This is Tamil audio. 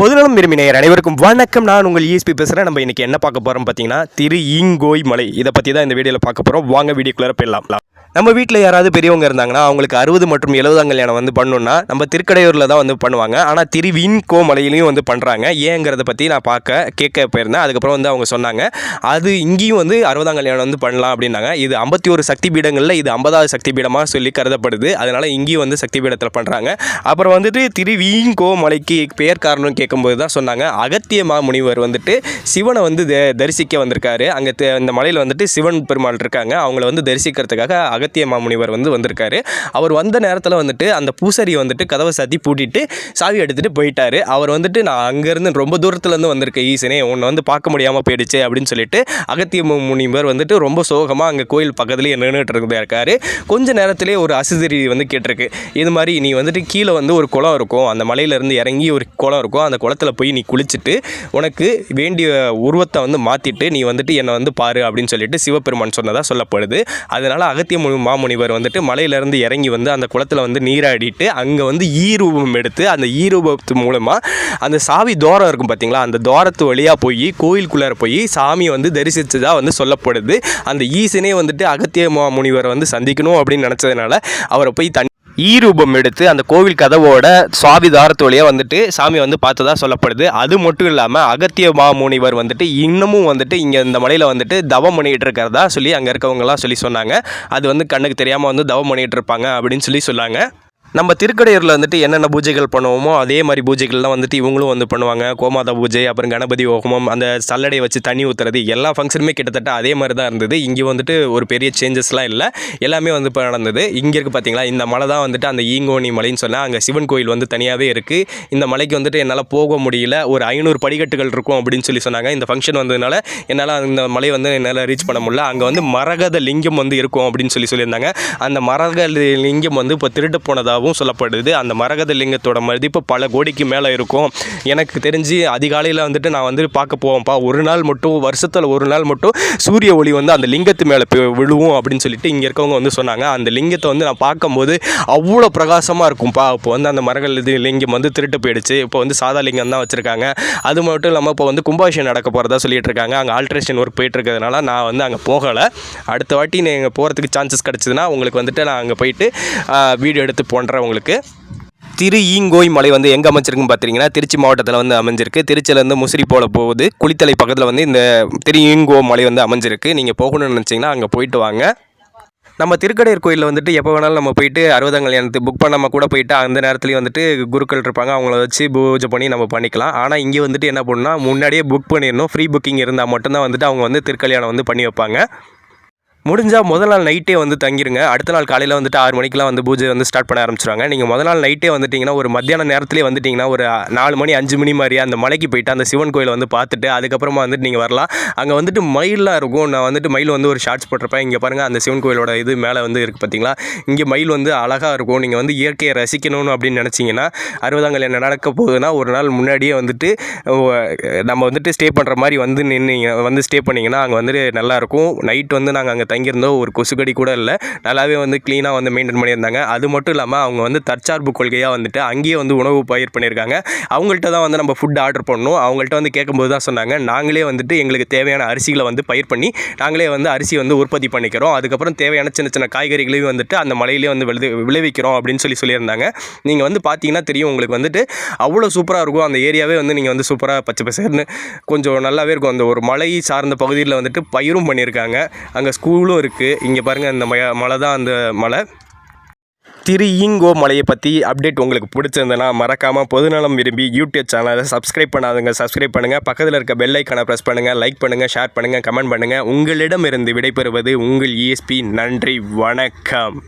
பொதுநலம் விரும்பி நேயர் அனைவருக்கும் வணக்கம். நான் உங்கள் இஎஸ்பி பேசுகிறேன் நம்ம இன்றைக்கி என்ன பார்க்க போகிறோம் பார்த்தீங்கன்னா திரு ஈங்கோய் மலை. இதை பற்றி தான் இந்த வீடியோவில் பார்க்க போகிறோம் வாங்க வீடியோக்குள்ளே போயிடலாம். நம்ம வீட்டில் யாராவது பெரியவங்க இருந்தாங்கன்னா அவங்களுக்கு அறுபது மற்றும் எழுபதாம் கல்யாணம் வந்து பண்ணணும்னா நம்ம திருக்கடையூரில் தான் வந்து பண்ணுவாங்க. ஆனால் திரு வின்கோ மலையிலையும் வந்து பண்ணுறாங்க ஏங்கிறத பற்றி நான் பார்க்க கேட்க போயிருந்தேன். அதுக்கப்புறம் வந்து அவங்க சொன்னாங்க அது இங்கேயும் வந்து அறுபதாம் கல்யாணம் வந்து பண்ணலாம் அப்படின்னாங்க. இது ஐம்பத்தி ஒரு சக்தி பீடங்களில் இது ஐம்பதாவது சக்தி பீடமாக சொல்லி கருதப்படுது. அதனால் இங்கேயும் வந்து சக்தி பீடத்தில் பண்ணுறாங்க அப்புறம் வந்துட்டு திருவீங்கோ மலைக்கு பெயர் காரணம் கேட்கும்போது தான் சொன்னாங்க அகத்திய மாமுனிவர் வந்துட்டு சிவனை வந்து த- தரிசிக்க வந்திருக்காரு. அங்கே இந்த மலையில் வந்துட்டு சிவன் பெருமாள் இருக்காங்க. அவங்கள வந்து தரிசிக்கிறதுக்காக அகத்திய மாமுனிவர் வந்து வந்திருக்காரு. அவர் வந்த நேரத்தில் வந்துட்டு அந்த பூசாரி வந்துட்டு கதவை சாத்தி பூட்டிட்டு சாவி எடுத்துகிட்டு போயிட்டார். அவர் வந்துட்டு நான் அங்கேருந்து ரொம்ப தூரத்துலேருந்து வந்திருக்கேன் ஈசனே. உன்னை வந்து பார்க்க முடியாமல் போயிடுச்சு அப்படின்னு சொல்லிட்டு அகத்திய முனிவர் வந்துட்டு ரொம்ப சோகமாக அங்கே கோயில் பக்கத்துலேயே நின்றுட்டு இருந்தா இருக்காரு. கொஞ்ச நேரத்திலே ஒரு அசுதிரி வந்து கேட்டிருக்கு. இது மாதிரி நீ வந்துட்டு கீழே வந்து ஒரு குளம் இருக்கும். அந்த மலையிலேருந்து இறங்கி ஒரு குளம் இருக்கும். அந்த குளத்துல போய் நீ குளிச்சுட்டு உனக்கு வேண்டிய உருவத்தை வந்து மாற்றிட்டு நீ வந்துட்டு என்னை வந்து பாரு அப்படின்னு சொல்லிட்டு சிவபெருமான் சொன்னதாக சொல்லப்படுது. அதனால் அகத்திய மாமுனிவர் வந்துட்டு மலையிலேருந்து இறங்கி வந்து அந்த குளத்தில் வந்து நீராடிட்டு அங்கே வந்து ஈரூபம் எடுத்து அந்த ஈரூபத்து மூலமாக அந்த சாவி தோரம் இருக்கும் பார்த்தீங்களா அந்த தோரத்து வழியாக போய் கோயிலுக்குள்ளார போய் சாமியை வந்து தரிசித்ததாக வந்து சொல்லப்படுது. அந்த ஈசனே வந்துட்டு அகத்திய மாமுனிவரை வந்து சந்திக்கணும் அப்படின்னு நினச்சதுனால அவரை போய் தனி ஈரூபம் எடுத்து அந்த கோவில் கதவோட சுவாமி தாரத்து வழியாக வந்துட்டு சாமி வந்து பார்த்ததா சொல்லப்படுது. அது மட்டும் இல்லாமல் அகத்திய மாமுனிவர் வந்துட்டு இன்னமும் வந்துட்டு இங்கே இந்த மலையில் வந்துட்டு தவம் பண்ணிகிட்டு இருக்கிறதா சொல்லி அங்கே இருக்கவங்கலாம் சொல்லி சொன்னாங்க. அது வந்து கண்ணுக்கு தெரியாமல் வந்து தவம் பண்ணிகிட்டு இருப்பாங்க அப்படின்னு சொல்லி சொன்னாங்க. நம்ம திருக்கடையூரில் வந்துட்டு என்னென்ன பூஜைகள் பண்ணுவோமோ அதே மாதிரி பூஜைகள்லாம் வந்துட்டு இவங்களும் வந்து பண்ணுவாங்க. கோமாதா பூஜை அப்புறம் கணபதி ஹோமம் அந்த சல்லடையை வச்சு தண்ணி ஊற்றுறது எல்லா ஃபங்க்ஷனுமே கிட்டத்தட்ட அதே மாதிரி தான் இருந்தது. இங்கே வந்துட்டு ஒரு பெரிய சேஞ்சஸ்லாம் இல்லை. எல்லாமே வந்து இப்போ நடந்தது. இங்கே இருக்குது பார்த்தீங்களா இந்த மலை தான் வந்துட்டு அந்த ஈங்கோணி மலைன்னு சொன்னால் அங்கே சிவன் கோயில் வந்து தனியாகவே இருக்குது இந்த மலைக்கு வந்துட்டு என்னால் போக முடியல. ஒரு ஐநூறு படிக்கட்டுகள் இருக்கும் அப்படின்னு சொல்லி சொன்னாங்க. இந்த ஃபங்க்ஷன் வந்ததுனால என்னால் அந்த மலை வந்து என்னால் ரீச் பண்ண முடியல. அங்கே வந்து மரகத லிங்கம் வந்து இருக்கும் அப்படின்னு சொல்லி சொல்லியிருந்தாங்க. அந்த மரக லிங்கம் வந்து இப்போ திருட்டு போனதாகவும் சொல்லப்படுது. அந்த மரகத லிங்கத்தோட மதிப்பு பல கோடிக்கு மேலே இருக்கும். எனக்கு தெரிஞ்சு அதிகாலையில் வந்துட்டு நான் வந்து பார்க்க போவேன்ப்பா. ஒரு நாள் மட்டும் வருஷத்தில் ஒரு நாள் மட்டும் சூரிய ஒளி வந்து அந்த லிங்கத்து மேலே விழுவும் அப்படின்னு சொல்லிட்டு இங்கே இருக்கவங்க வந்து சொன்னாங்க. அந்த லிங்கத்தை வந்து நான் பார்க்கும்போது அவ்வளோ பிரகாசமாக இருக்கும்ப்பா இப்போ வந்து அந்த மரகல் இது லிங்கம் வந்து திருட்டு போயிடுச்சு. இப்போ வந்து சாதா லிங்கம் தான் வச்சுருக்காங்க. அது மட்டும் இல்லாமல் இப்போ வந்து கும்பாபிஷேகம் நடக்க போகிறதா சொல்லிட்டு இருக்காங்க. அங்கே ஆல்ட்ரேஷன் ஒர்க் போயிட்டு இருக்கிறதுனால நான் வந்து அங்கே போகலை. அடுத்த வாட்டி நீங்கள் போகிறதுக்கு சான்சஸ் கிடச்சிதுன்னா உங்களுக்கு வந்துட்டு நான் அங்கே போயிட்டு வீடியோ எடுத்து போன்றேன் பண்ணுறவங்களுக்கு திரு ஈங்கோய் மலை வந்து எங்கே அமைச்சிருக்குன்னு பார்த்தீங்கன்னா திருச்சி மாவட்டத்தில் வந்து அமைஞ்சிருக்கு. திருச்சியிலேருந்து முசிறி போல போகுது. குளித்தலை பக்கத்தில் வந்து இந்த திரு ஈங்கோ மலை வந்து அமைஞ்சிருக்கு. நீங்கள் போகணும்னு நினச்சிங்கன்னா அங்கே போயிட்டு வாங்க. நம்ம திருக்கடையூர் கோயிலில் வந்துட்டு எப்போ வேணாலும் நம்ம போயிட்டு அறுபதாம் கல்யாணத்துக்கு புக் பண்ணாமல் கூட போயிட்டு அந்த நேரத்துலையும் வந்துட்டு குருக்கள் இருப்பாங்க. அவங்கள வச்சு பூஜை பண்ணி நம்ம பண்ணிக்கலாம். ஆனால் இங்கே வந்துட்டு என்ன பண்ணணும்னா முன்னாடியே புக் பண்ணிடணும். ஃப்ரீ புக்கிங் இருந்தால் மட்டும்தான் வந்துட்டு அவங்க வந்து திருக்கல்யாணம் வந்து பண்ணி வைப்பாங்க. முடிஞ்சால் முதல் நாள் நைட்டே வந்து தங்கிருங்க. அடுத்த நாள் காலையில் வந்துட்டு ஆறு மணிக்கெலாம் வந்து பூஜை வந்து ஸ்டார்ட் பண்ண ஆரம்பிச்சிருவாங்க. நீங்கள் முதல் நாள் நைட்டே வந்துட்டிங்கன்னா ஒரு மத்தியான நேரத்துலேயே வந்துட்டிங்கன்னா ஒரு நாலு மணி அஞ்சு மணி மாதிரி அந்த மலைக்கு போயிட்டு அந்த சிவன் கோயிலை வந்து பார்த்துட்டு அதுக்கப்புறமா வந்துட்டு நீங்கள் வரலாம். அங்கே வந்துட்டு மயிலாக இருக்கும். நான் வந்துட்டு மயில் வந்து ஒரு ஷார்ட்ஸ் போட்டிருப்பேன். இங்கே பாருங்கள் அந்த சிவன் கோயிலோட இது மேலே வந்து இருக்குது பார்த்தீங்களா இங்கே மயில் வந்து அழகாக இருக்கும். நீங்கள் வந்து இயற்கையை ரசிக்கணும்னு அப்படின்னு நினச்சிங்கன்னா அறுபதாம் கல்யாணம் நடக்க போகுதுன்னா ஒரு நாள் முன்னாடியே வந்துட்டு நம்ம வந்துட்டு ஸ்டே பண்ணுற மாதிரி வந்து நின்று வந்து ஸ்டே பண்ணிங்கன்னா அங்கே வந்துட்டு நல்லாயிருக்கும் நைட் வந்து நாங்கள் அங்கே தங்கியிருந்தோம். ஒரு கொசுக்கடி கூட இல்லை. நல்லாவே வந்து க்ளீனாக வந்து மெயின்டைன் பண்ணியிருந்தாங்க. அது மட்டும் இல்லாமல் அவங்க வந்து தற்சார்பு கொள்கையாக வந்துட்டு அங்கேயே வந்து உணவு பயிர் பண்ணியிருக்காங்க. அவங்கள்ட்ட தான் வந்து நம்ம ஃபுட் ஆர்டர் பண்ணணும். அவங்கள்ட்ட வந்து கேட்கும்போது தான் சொன்னாங்க. நாங்களே வந்துட்டு எங்களுக்கு தேவையான அரிசிகளை வந்து பயிர் பண்ணி நாங்களே வந்து அரிசி வந்து உற்பத்தி பண்ணிக்கிறோம். அதுக்கப்புறம் தேவையான சின்ன சின்ன காய்கறிகளையும் வந்துட்டு அந்த மலையிலே வந்து விளை விளைவிக்கிறோம் அப்படின்னு சொல்லி சொல்லியிருந்தாங்க. நீங்கள் வந்து பார்த்தீங்கன்னா தெரியும் உங்களுக்கு வந்துட்டு அவ்வளோ சூப்பராக இருக்கும். அந்த ஏரியாவே வந்து நீங்கள் வந்து சூப்பராக பச்சை பசேர்னு கொஞ்சம் நல்லாவே இருக்கும். அந்த ஒரு மலை சார்ந்த பகுதியில் வந்துட்டு பயிரும் பண்ணியிருக்காங்க. அங்கே ஸ்கூல் ஸ்கூலும் இருக்குது இங்கே பாருங்கள் அந்த மய மலை தான் அந்த மலை. திரு ஈங்கோ மலையை பற்றி அப்டேட் உங்களுக்கு பிடிச்சிருந்தனா மறக்காமல் பொதுநலம் விரும்பி யூடியூப் சேனலை சப்ஸ்கிரைப் பண்ணாதுங்க. சப்ஸ்கிரைப் பண்ணுங்கள் பக்கத்தில் இருக்க பெல் ஐக்கானை ப்ரெஸ் பண்ணுங்கள் லைக் பண்ணுங்கள் ஷேர் பண்ணுங்கள் கமெண்ட் பண்ணுங்கள் உங்களிடமிருந்து விடைபெறுவது உங்கள் இஎஸ்பி நன்றி வணக்கம்.